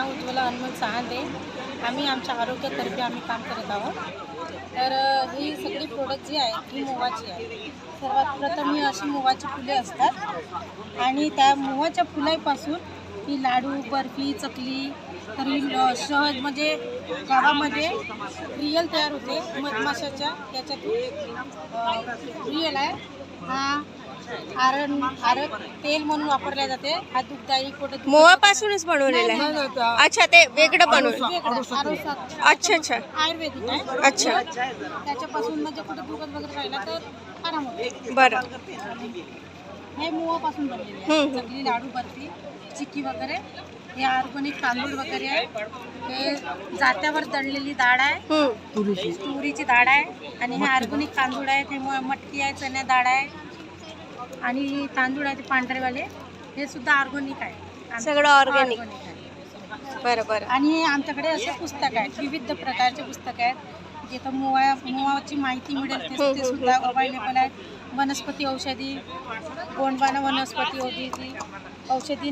नाव उज्ज्वला अनमोल सहांदे आम्ही आमच्या आरोग्यातर्फे आम्ही काम करत आहोत. तर ही सगळी प्रोडक्ट जी आहे ही मोवाची आहे. सर्वात प्रथम ही अशी मोवाची फुले असतात. आणि त्या मोवाच्या फुलापासून ही लाडू बर्फी चकली तरी सहज म्हणजे गावामध्ये रियल तयार होते. मधमाशाच्या याच्यातून रियल आहे. हा आरण आरक तेल म्हणून वापरले जाते. हा दुग्धदायी पोट मोवापासूनच बनवलेलं आहे. अच्छा ते वेगळं बनवलं. अच्छा अच्छा. आयुर्वेदिक आहे. अच्छा. त्याच्यापासून म्हणजे कुठे दुखत वगैरे राहिला तर आराम होतो बरं. हे मुवापासून बनलेले. चकली लाडू बर्फी चिक्की वगैरे. हे ऑर्गॅनिक तांदूळ वगैरे आहे. हे जात्यावर दळलेली डाळ आहे. तुरीची डाळ आहे. आणि हे ऑर्गॅनिक तांदूळ आहे. ते मटकी आहे चण्या डाळ आहे. आणि तांदूळ आहे ते पांढरेवाले हे सुद्धा ऑर्गॅनिक आहे. सगळं आहे. बरं बरं. आणि आमच्याकडे असे पुस्तक आहेत विविध प्रकारचे पुस्तक आहेत. जिथं मोवा मोवाची माहिती मिळेल ते ते सुद्धा अवेलेबल आहेत. वनस्पती औषधी गोंडवाना वनस्पती औषधी औषधी